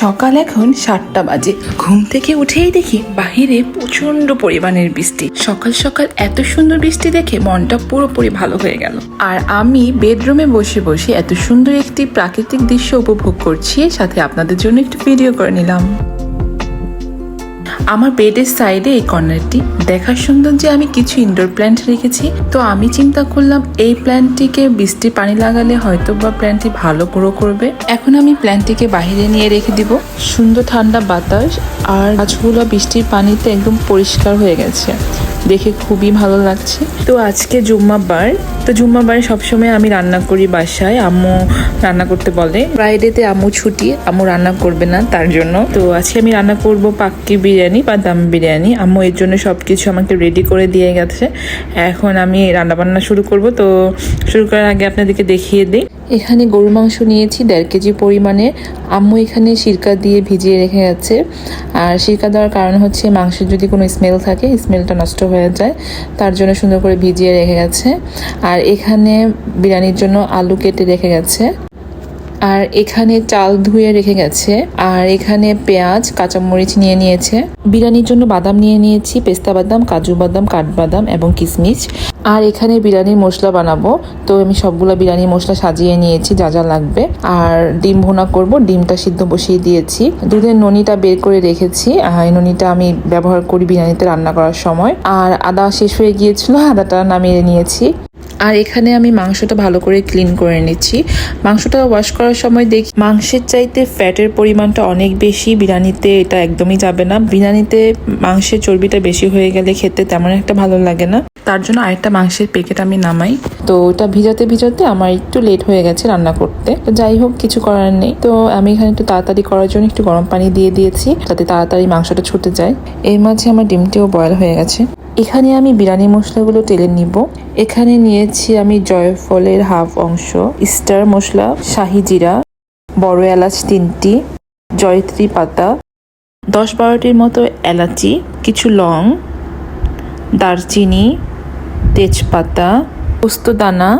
সকাল এখন সাতটা বাজে। ঘুম থেকে উঠেই দেখি বাহিরে প্রচণ্ড পরিমাণের বৃষ্টি। সকাল সকাল এত সুন্দর বৃষ্টি দেখে মনটা পুরোপুরি ভালো হয়ে গেল। আর আমি বেডরুমে বসে বসে এত সুন্দর একটি প্রাকৃতিক দৃশ্য উপভোগ করছি সাথে আপনাদের জন্য একটু ভিডিও করে নিলাম। আমার বেডের সাইডে এই কর্নারটি। দেখার সুন্দর যে আমি কিছু ইনডোর প্ল্যান্ট রেখেছি। তো আমি চিন্তা করলাম এই প্ল্যান্টটিকে বৃষ্টি পানি লাগালে হয়তো বা প্ল্যান্টটি ভালো গ্রো করবে। এখন আমি প্ল্যান্টটিকে বাহিরে নিয়ে রেখে দিব। সুন্দর ঠান্ডা বাতাস আর গাছগুলো বৃষ্টির পানিতে একদম পরিষ্কার হয়ে গেছে। দেখে খুবই ভালো লাগছে। তো আজকে জুম্মাবার। তো জুম্মাবার সবসময় আমি রান্না করি বাসায়। আম্মু রান্না করতে বলে। ফ্রাইডেতে আম্মু ছুটি, আম্মু রান্না করবে না তার জন্য। তো আজকে আমি রান্না করব পাক্কি বিরিয়ানি বা দাম বিরিয়ানি। আম্মু এর জন্য সব কিছু আমাকে রেডি করে দিয়ে গেছে। এখন আমি রান্না বান্না শুরু করব। তো শুরু করার আগে আপনাদেরকে দেখিয়ে দিই। এখানে গরু মাংস নিয়েছি, দেড় কেজি পরিমাণে আম্মু এখানে সিরকা দিয়ে ভিজিয়ে রেখে যাচ্ছে আর সিরকা দেওয়ার কারণ হচ্ছে মাংসের যদি কোনো স্মেল থাকে স্মেলটা নষ্ট হয়ে যায়, তার জন্য সুন্দর করে ভিজিয়ে রেখে গেছে। আর এখানে বিরিয়ানির জন্য আলু কেটে রেখে গেছে। আর এখানে চাল ধুয়ে রেখে গেছে। আর এখানে পেঁয়াজ, কাঁচামরিচ নিয়ে নিয়েছে। বিরিয়ানির জন্য বাদাম নিয়ে নিয়েছি, পেস্তা বাদাম, কাজু বাদাম, কাঠবাদাম এবং কিশমিশ। আর এখানে বিরিয়ানির মশলা বানাবো। তো আমি সবগুলো বিরিয়ানির মশলা সাজিয়ে নিয়েছি, যা যা লাগবে। আর ডিম ভুনা করব, ডিমটা সিদ্ধ বসিয়ে দিয়েছি। দুধের ননিটা বের করে রেখেছি। আর ননিটা আমি ব্যবহার করি বিরিয়ানিতে রান্না করার সময়। আর আদা শেষ হয়ে গিয়েছিল, আদাটা নামিয়ে নিয়েছি। আর এখানে আমি মাংসটা ভালো করে ক্লিন করে নিচ্ছি। মাংসটা ওয়াশ করার সময় দেখি মাংসের চাইতে ফ্যাটের পরিমাণটা অনেক বেশি। বিরিয়ানিতে এটা একদমই যাবে না। বিরিয়ানিতে মাংসের চর্বিটা বেশি হয়ে গেলে খেতে তেমন একটা ভালো লাগে না। তার জন্য আরেকটা মাংসের প্যাকেট আমি নামাই। তো ওটা ভিজাতে ভিজাতে আমার একটু লেট হয়ে গেছে রান্না করতে। তো যাই হোক, কিছু করার নেই। তো আমি এখানে একটু তাড়াতাড়ি করার জন্য একটু গরম পানি দিয়ে দিয়েছি, যাতে তাড়াতাড়ি মাংসটা ছুটে যায়। এর মাঝে আমার ডিমটিও বয়েল হয়ে গেছে। এখানে আমি বিরিয়ানি মশলাগুলো টেলে নিব। এখানে নিয়েছি আমি জয়ফলের হাফ অংশ স্টার মশলা, শাহি জিরা, বড় এলাচ তিনটি, জয়ত্রী পাতা, দশ বারোটির মতো এলাচি, কিছু লং, দারচিনি তেজপাতা পোস্তদানা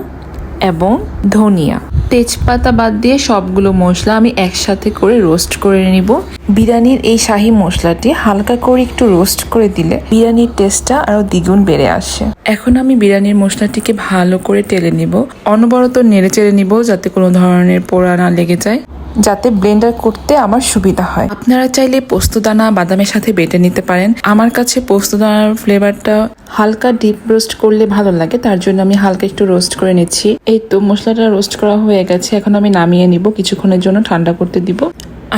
এবং ধনিয়া। তেজপাতা বাদ দিয়ে সবগুলো মশলা আমি একসাথে করে রোস্ট করে নিব। বিরিয়ানির এই শাহি মশলাটি হালকা করে একটু রোস্ট করে দিলে বিরিয়ানির টেস্টটা আরও দ্বিগুণ বেড়ে আসে। এখন আমি বিরিয়ানির মশলাটিকে ভালো করে টেলে নিব। অনবরত নেড়ে চেড়ে নিব যাতে কোনো ধরনের পোড়া না লেগে যায়। যাতে ব্লেন্ডার করতে আমার সুবিধা হয়। আপনারা চাইলে পোস্তদানা, বাদামের সাথে বেটে নিতে পারেন। আমার কাছে পোস্তদানার ফ্লেভারটা হালকা ডিপ রোস্ট করলে ভালো লাগে, তার জন্য আমি হালকা একটু রোস্ট করে নিচ্ছি। এই তো মশলাটা রোস্ট করা হয়ে গেছে, এখন আমি নামিয়ে নিব, কিছুক্ষণের জন্য ঠান্ডা করতে দিব।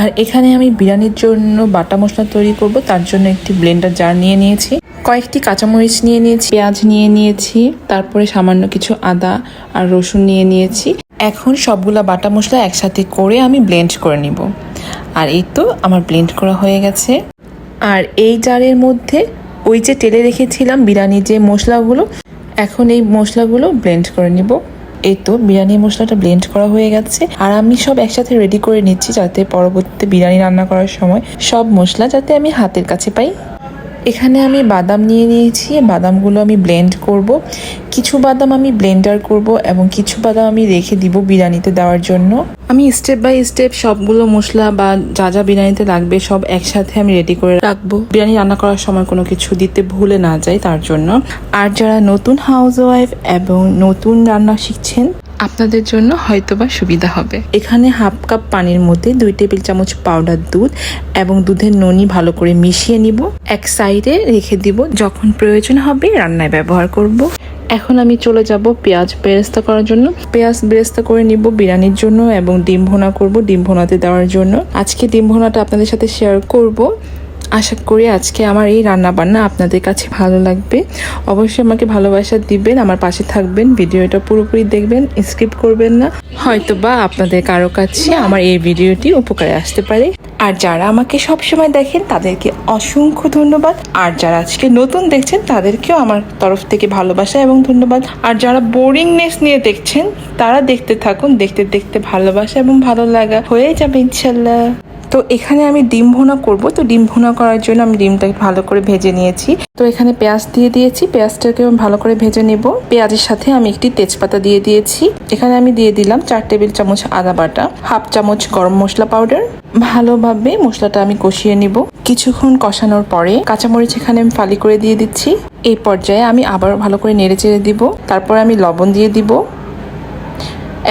আর এখানে আমি বিরিয়ানির জন্য বাটা মশলা তৈরি করব, তার জন্য একটি ব্লেন্ডার জার নিয়ে নিয়েছি। কয়েকটি কাঁচামরিচ নিয়ে নিয়েছি, পেঁয়াজ নিয়ে নিয়েছি, তারপরে সামান্য কিছু আদা আর রসুন নিয়ে নিয়েছি। এখন সবগুলা বাটা মশলা একসাথে করে আমি ব্লেন্ড করে নিব। আর এই তো আমার ব্লেন্ড করা হয়ে গেছে। আর এই জারের মধ্যে ওই যে তেলে রেখেছিলাম বিরিয়ানির যে মশলাগুলো, এখন এই মশলাগুলো ব্লেন্ড করে নিব। এই তো বিরিয়ানি মশলাটা ব্লেন্ড করা হয়ে গেছে। আর আমি সব একসাথে রেডি করে নিচ্ছি যাতে পরবর্তীতে বিরিয়ানি রান্না করার সময় সব মশলা যাতে আমি হাতের কাছে পাই। এখানে আমি বাদাম নিয়ে নিয়েছি বাদামগুলো আমি ব্লেন্ড করব। কিছু বাদাম আমি ব্লেন্ডার করব এবং কিছু বাদাম আমি রেখে দিব বিরিয়ানিতে দেওয়ার জন্য। আমি স্টেপ বাই স্টেপ সবগুলো মশলা বা যা যা বিরিয়ানিতে লাগবে সব একসাথে আমি রেডি করে রাখব। বিরিয়ানি রান্না করার সময় কোনো কিছু দিতে ভুলে না যায় তার জন্য। আর যারা নতুন হাউস ওয়াইফ এবং নতুন রান্না শিখছেন আপনাদের জন্য হয়তোবা সুবিধা হবে। এখানে হাফ কাপ পানির মধ্যে দুই টেবিল চামচ পাউডার দুধ এবং দুধের ননি ভালো করে মিশিয়ে নিব। এক সাইডে রেখে দিব, যখন প্রয়োজন হবে রান্নায় ব্যবহার করব। এখন আমি চলে যাব পেঁয়াজ বেরেস্তা করার জন্য। পেঁয়াজ বেরেস্তা করে নিব বিরিয়ানির জন্য এবং ডিম ভোনা করব ডিম ভোনাতে দেওয়ার জন্য। আজকে ডিম ভোনাটা আপনাদের সাথে শেয়ার করব। আশা করি আজকে আমার এই রান্না বান্না আপনাদের কাছে ভালো লাগবে। অবশ্যই আমাকে ভালোবাসা দিবেন, আমার পাশে থাকবেন, ভিডিওটা পুরোপুরি দেখবেন, স্কিপ করবেন না। হয়তো বা আপনাদের কারও কাছে আমার এই ভিডিওটি উপকারে আসতে পারে। আর যারা আমাকে সব সময় দেখেন, তাদেরকে অসংখ্য ধন্যবাদ। আর যারা আজকে নতুন দেখছেন, তাদেরকেও আমার তরফ থেকে ভালোবাসা এবং ধন্যবাদ। আর যারা বোরিংনেস নিয়ে দেখছেন, তারা দেখতে থাকুন, দেখতে দেখতে ভালোবাসা এবং ভালো লাগা হয়ে যাবে ইনশাল্লাহ। তো এখানে আমি ডিম ভুনা করব। তো ডিম ভুনা করার জন্য আমি ডিমটাকে ভালো করে ভেজে নিয়েছি। তো এখানে পেঁয়াজ দিয়ে দিয়েছি। পেঁয়াজটাকে আমি ভালো করে ভেজে নেব। পেঁয়াজের সাথে আমি একটি তেজপাতা দিয়ে দিয়েছি। এখানে আমি দিয়ে দিলাম চার টেবিল চামচ আদা বাটা, হাফ চামচ গরম মশলা পাউডার। ভালোভাবে মশলাটা আমি কষিয়ে নিব। কিছুক্ষণ কষানোর পরে কাঁচামরিচ এখানে আমি ফালি করে দিয়ে দিচ্ছি। এই পর্যায়ে আমি আবারও ভালো করে নেড়ে চেড়ে দিব। তারপর আমি লবণ দিয়ে দিব।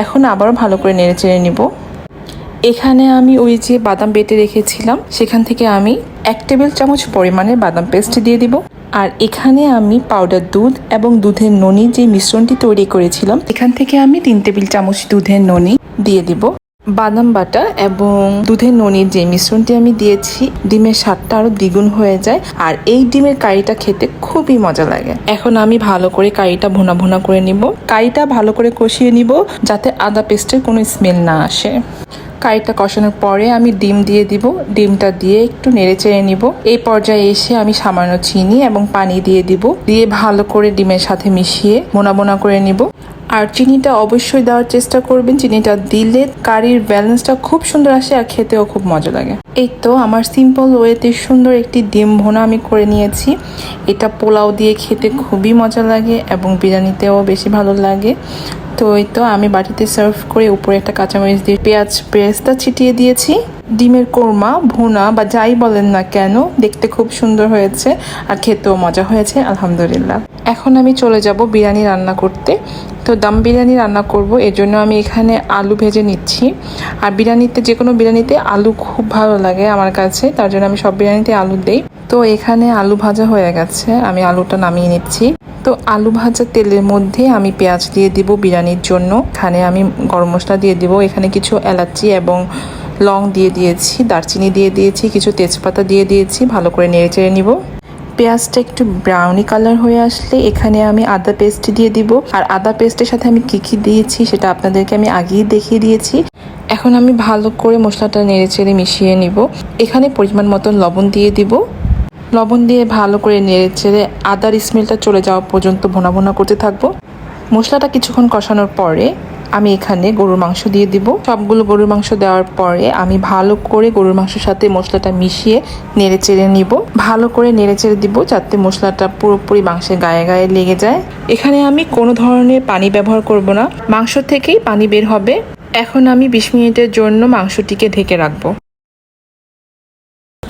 এখন আবারও ভালো করে নেড়ে চেড়ে নিব। এখানে আমি ওই যে বাদাম বেটে রেখেছিলাম, সেখান থেকে আমি এক টেবিল চামচ পরিমাণে বাদাম পেস্ট দিয়ে দিব। আর এখানে আমি পাউডার দুধ এবং দুধের ননি যে মিশ্রণটি তৈরি করেছিলাম এখান থেকে আমি তিন টেবিল চামচ দুধের ননি দিয়ে দিব। বাদাম বাটা এবং দুধের ননির যে মিশ্রণটি আমি দিয়েছি, ডিমের স্বাদটা আরও দ্বিগুণ হয়ে যায় আর এই ডিমের কারিটা খেতে খুবই মজা লাগে। এখন আমি ভালো করে কারিটা ভুনা ভুনা করে নিব। কারিটা ভালো করে কষিয়ে নিব যাতে আদা পেস্টের কোনো স্মেল না আসে। কারিটা কষানোর পরে আমি ডিম দিয়ে দিব। ডিমটা দিয়ে একটু নেড়ে চেড়ে নিব। এই পর্যায়ে এসে আমি সামান্য চিনি এবং পানি দিয়ে দিব। দিয়ে ভালো করে ডিমের সাথে মিশিয়ে মোনা মোনা করে নিব। আর চিনিটা অবশ্যই দেওয়ার চেষ্টা করবেন। চিনিটা দিলে কারির ব্যালেন্সটা খুব সুন্দর আসে আর খেতেও খুব মজা লাগে। এই তো আমার সিম্পল ওয়েতে সুন্দর একটি ডিম ভোনা আমি করে নিয়েছি। এটা পোলাও দিয়ে খেতে খুবই মজা লাগে এবং বিরিয়ানিতেও বেশি ভালো লাগে। তো এই তো আমি বাটিতে সার্ভ করে উপরে একটা কাঁচামরিচ দিয়ে পেঁয়াজ পেস্তা ছিটিয়ে দিয়েছি। ডিমের কোরমা, ভুনা বা যাই বলেন না কেন, দেখতে খুব সুন্দর হয়েছে আর খেতেও মজা হয়েছে, আলহামদুলিল্লাহ। এখন আমি চলে যাব বিরিয়ানি রান্না করতে। তো দাম বিরিয়ানি রান্না করব এর জন্য আমি এখানে আলু ভেজে নিচ্ছি। আর বিরিয়ানিতে, যে কোনো বিরিয়ানিতে আলু খুব ভালো লাগে আমার কাছে, তার জন্য আমি সব বিরিয়ানিতে আলু দেই। তো এখানে আলু ভাজা হয়ে গেছে, আমি আলুটা নামিয়ে নিচ্ছি। তো আলু ভাজা তেলের মধ্যে আমি পেঁয়াজ দিয়ে দিব বিরিয়ানির জন্য। এখানে আমি গরম মশলা দিয়ে দিব, এখানে কিছু এলাচি এবং লং দিয়ে দিয়েছি, দারচিনি দিয়ে দিয়েছি, কিছু তেজপাতা দিয়ে দিয়েছি, ভালো করে নেড়ে চেড়ে নিব। পেঁয়াজটা একটু ব্রাউনি কালার হয়ে আসলে এখানে আমি আদা পেস্ট দিয়ে দিব। আর আদা পেস্টের সাথে আমি কী কী দিয়েছি সেটা আপনাদেরকে আমি আগেই দেখিয়ে দিয়েছি। এখন আমি ভালো করে মশলাটা নেড়ে চেড়ে মিশিয়ে নিব। এখানে পরিমাণ মতন লবণ দিয়ে দিব। লবণ দিয়ে ভালো করে নেড়ে চেড়ে আদার স্মেলটা চলে যাওয়া পর্যন্ত ভোনা ভোনা করতে থাকব। মশলাটা কিছুক্ষণ কষানোর পরে আমি এখানে গরুর মাংস দিয়ে দিব। সবগুলো গরুর মাংস দেওয়ার পরে আমি ভালো করে গরুর মাংসের সাথে মশলাটা মিশিয়ে নেড়ে চেড়ে নিব। ভালো করে নেড়ে চেড়ে দিব যাতে মশলাটা পুরোপুরি মাংসের গায়ে গায়ে লেগে যায়। এখানে আমি কোনো ধরনের পানি ব্যবহার করব না। মাংস থেকেই পানি বের হবে। এখন আমি বিশ মিনিটের জন্য মাংসটিকে ঢেকে রাখব।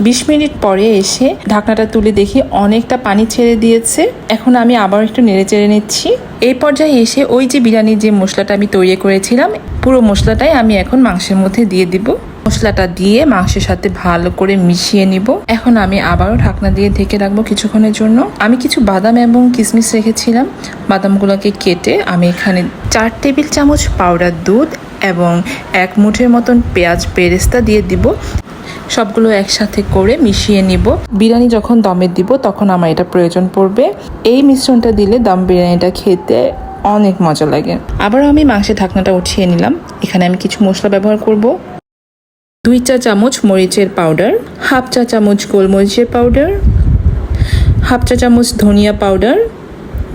বিশ মিনিট পরে এসে ঢাকনাটা তুলে দেখি অনেকটা পানি ছেড়ে দিয়েছে। এখন আমি আবার একটু নেড়ে চেড়ে নিচ্ছি। এই পর্যায়ে এসে ওই যে বিরিয়ানির যে মশলাটা আমি তৈরি করেছিলাম, পুরো মশলাটাই আমি এখন মাংসের মধ্যে দিয়ে দিব। মশলাটা দিয়ে মাংসের সাথে ভালো করে মিশিয়ে নিব। এখন আমি আবারও ঢাকনা দিয়ে ঢেকে রাখব কিছুক্ষণের জন্য। আমি কিছু বাদাম এবং কিশমিশ রেখেছিলাম। বাদামগুলোকে কেটে আমি এখানে চার টেবিল চামচ পাউডার দুধ এবং এক মুঠের মতন পেঁয়াজ বেরেস্তা দিয়ে দিব। সবগুলো একসাথে করে মিশিয়ে নিব। বিরিয়ানি যখন দমে দিব, তখন আমার এটা প্রয়োজন পড়বে। এই মিশ্রণটা দিলে দম বিরিয়ানিটা খেতে অনেক মজা লাগে। আবার আমি মাংসের ঢাকনাটা উঠিয়ে নিলাম। এখানে আমি কিছু মশলা ব্যবহার করব। দুই চা চামচ মরিচের পাউডার, হাফ চা চামচ গোলমরিচের পাউডার, হাফ চা চামচ ধনিয়া পাউডার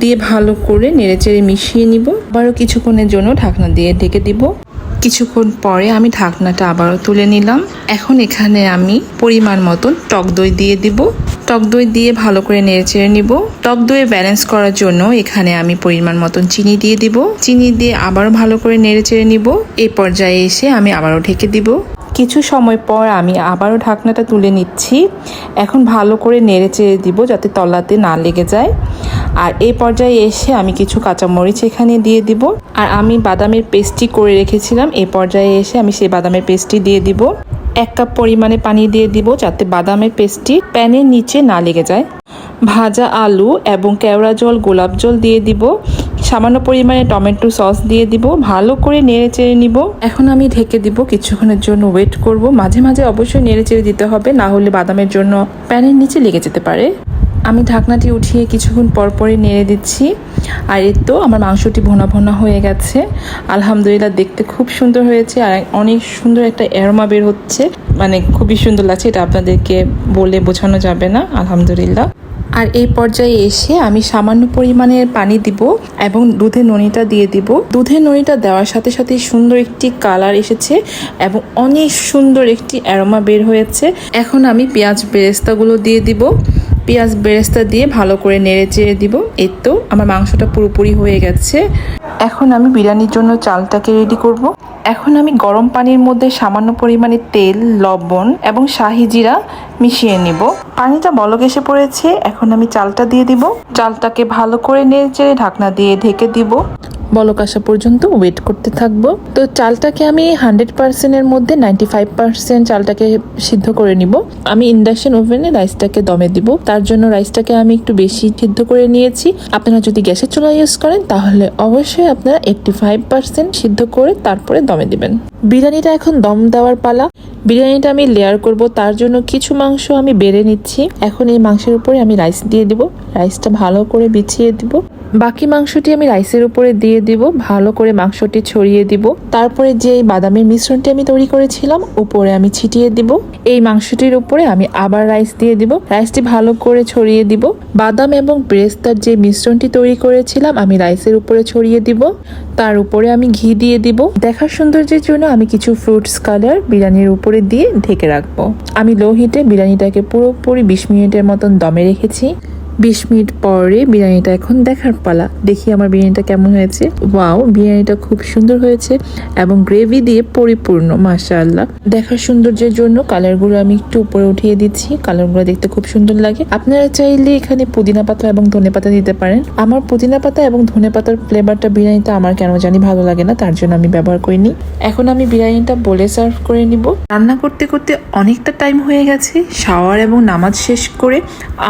দিয়ে ভালো করে নেড়েচেড়ে মিশিয়ে নিব। আবারও কিছুক্ষণের জন্য ঢাকনা দিয়ে ঢেকে দিব। কিছুক্ষণ পরে আমি ঢাকনাটা আবারও তুলে নিলাম। এখন এখানে আমি পরিমাণ মতন টক দই দিয়ে দিব। টক দই দিয়ে ভালো করে নেড়েচেড়ে নিব। টক দইয়ে ব্যালেন্স করার জন্য এখানে আমি পরিমাণ মতন চিনি দিয়ে দিব। চিনি দিয়ে আবারও ভালো করে নেড়েচেড়ে নিব। এই পর্যায়ে এসে আমি আবারও ঢেকে দিব। কিছু সময় পর আমি আবারও ঢাকনাটা তুলে নিচ্ছি। এখন ভালো করে নেড়ে চেড়ে দিব যাতে তলাতে না লেগে যায়। আর এই পর্যায়ে এসে আমি কিছু কাঁচামরিচ এখানে দিয়ে দিব। আর আমি বাদামের পেস্টটি করে রেখেছিলাম, এই পর্যায়ে এসে আমি সেই বাদামের পেস্টটি দিয়ে দিব। এক কাপ পরিমাণে পানি দিয়ে দিব যাতে বাদামের পেস্টটি প্যানের নিচে না লেগে যায়। ভাজা আলু এবং কেওড়া জল, গোলাপ জল দিয়ে দিব। সামান্য পরিমাণে টমেটো সস দিয়ে দিব। ভালো করে নেড়ে চেড়ে নিব। এখন আমি ঢেকে দিব, কিছুক্ষণের জন্য ওয়েট করব। মাঝে মাঝে অবশ্যই নেড়ে চেড়ে দিতে হবে, না হলে বাদামের জন্য প্যানের নিচে লেগে যেতে পারে। আমি ঢাকনাটি উঠিয়ে কিছুক্ষণ পর পরে নেড়ে দিচ্ছি। আর এর তো আমার মাংসটি ভোনা ভোনা হয়ে গেছে। আলহামদুলিল্লাহ দেখতে খুব সুন্দর হয়েছে আর অনেক সুন্দর একটা অ্যারোমা বের হচ্ছে। মানে খুবই সুন্দর লাগছে, এটা আপনাদেরকে বলে বোঝানো যাবে না, আলহামদুলিল্লাহ। আর এই পর্যায়ে এসে আমি সামান্য পরিমাণের পানি দিব এবং দুধের ননিটা দিয়ে দিব। দুধের ননিটা দেওয়ার সাথে সাথে সুন্দর একটি কালার এসেছে এবং অনেক সুন্দর একটি অ্যারোমা বের হয়েছে। এখন আমি পেঁয়াজ বেরেস্তাগুলো দিয়ে দিব। পেঁয়াজ বেরেস্তা দিয়ে ভালো করে নেড়ে চেড়ে দিব। এই তো আমার মাংসটা পুরোপুরি হয়ে গেছে। এখন আমি বিরিয়ানির জন্য চালটাকে রেডি করব। এখন আমি গরম পানির মধ্যে সামান্য পরিমাণে তেল, লবণ এবং শাহি জিরা মিশিয়ে নিব। পানিটা বলক এসে পড়েছে, এখন আমি চালটা দিয়ে দিব। চালটাকে ভালো করে নেড়ে চেড়ে ঢাকনা দিয়ে ঢেকে দিব। বলক আসা পর্যন্ত ওয়েট করতে থাকব। তো চালটাকে আমি হান্ড্রেড পার্সেন্টের মধ্যে নাইনটি ফাইভ পার্সেন্ট চালটাকে সিদ্ধ করে নিব। আমি ইন্ডাকশন ওভেনে রাইসটাকে দমে দিব। তার জন্য রাইসটাকে আমি একটু বেশি সিদ্ধ করে নিয়েছি। আপনারা যদি গ্যাসের চুলা ইউজ করেন, তাহলে অবশ্যই আপনারা এইটটি ফাইভ পার্সেন্ট সিদ্ধ করে তারপরে দমে দিবেন। বিরিয়ানিটা এখন দম দেওয়ার পালা। বিরিয়ানিটা আমি লেয়ার করব। তার জন্য কিছু মাংস আমি বেড়ে নিচ্ছি। এখন এই মাংসের উপরে আমি রাইস দিয়ে দিব। রাইসটা ভালো করে বিছিয়ে দিব। বাকি মাংসটি আমি রাইসের উপরে দিয়ে দিব, ভালো করে মাংসটি ছড়িয়ে দিব। তারপরে যে বাদামের মিশ্রণটি আমি তৈরি করেছিলাম, উপরে আমি ছিটিয়ে দিব। এই মাংসটির উপরে আমি আবার রাইস দিয়ে দিব। রাইসটি ভালো করে ছড়িয়ে দিব। বাদাম এবং ব্রেস্তার যে মিশ্রণটি তৈরি করেছিলাম, আমি রাইসের উপরে ছড়িয়ে দিব। তার উপরে আমি ঘি দিয়ে দিব। দেখার সৌন্দর্যের জন্য আমি কিছু ফ্রুটস কালার বিরিয়ানির উপরে দিয়ে ঢেকে রাখব। আমি লো হিটে বিরিয়ানিটাকে পুরোপুরি বিশ মিনিটের মতন দমে রেখেছি। বিশ মিনিট পরে বিরিয়ানিটা এখন দেখার পালা। দেখি আমার বিরিয়ানিটা কেমন হয়েছে। ওয়াও, বিরিয়ানিটা খুব সুন্দর হয়েছে এবং গ্রেভি দিয়ে পরিপূর্ণ, মাশাআল্লাহ। দেখার সৌন্দর্যের জন্য কালারগুলো আমি একটু উপরে উঠিয়ে দিচ্ছি। কালারগুলো দেখতে খুব সুন্দর লাগে। আপনারা চাইলে এখানে পুদিনা পাতা এবং ধনে পাতা দিতে পারেন। আমার পুদিনা পাতা এবং ধনে পাতার ফ্লেভারটা বিরিয়ানিটা আমার কেন জানি ভালো লাগে না, তার জন্য আমি ব্যবহার করিনি। এখন আমি বিরিয়ানিটা বলে সার্ভ করে নিব। রান্না করতে করতে অনেকটা টাইম হয়ে গেছে। শাওয়ার এবং নামাজ শেষ করে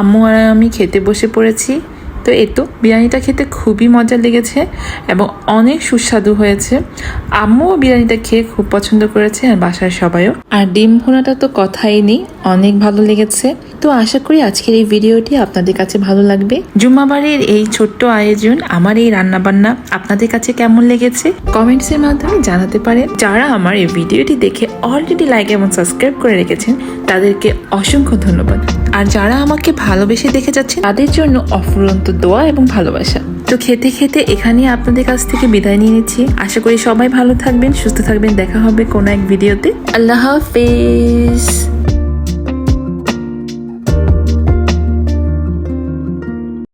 আম্মু আর আমি খেতে বসে পড়েছি। তো এই তো, বিরিয়ানিটা খেতে খুবই মজা লেগেছে এবং অনেক সুস্বাদু হয়েছে। আম্মুও বিরিয়ানিটা খেয়ে খুব পছন্দ করেছে আর বাসার সবাইও। আর ডিম ভুনাটা তো কথাই নেই, অনেক ভালো লেগেছে। তো আশা করি আজকের এই ভিডিওটি আপনাদের কাছে ভালো লাগবে। জুম্মাবাড়ির এই ছোট্ট আয়োজন, আমার এই রান্নাবান্না আপনাদের কাছে কেমন লেগেছে? কমেন্টসের মাধ্যমে জানাতে পারেন। যারা আমার এই ভিডিওটি দেখে অলরেডি লাইক এবং সাবস্ক্রাইব করে রেখেছেন, তাদেরকে অসংখ্য ধন্যবাদ। আর যারা আমাকে ভালোবেসে দেখে যাচ্ছে তাদের জন্য অফুরন্ত দোয়া এবং ভালোবাসা। তো খেতে খেতে এখানেই আপনাদের কাছ থেকে বিদায় নিয়ে নিচ্ছি। আশা করি সবাই ভালো থাকবেন, সুস্থ থাকবেন। দেখা হবে কোনো এক ভিডিওতে। আল্লাহ হাফেজ।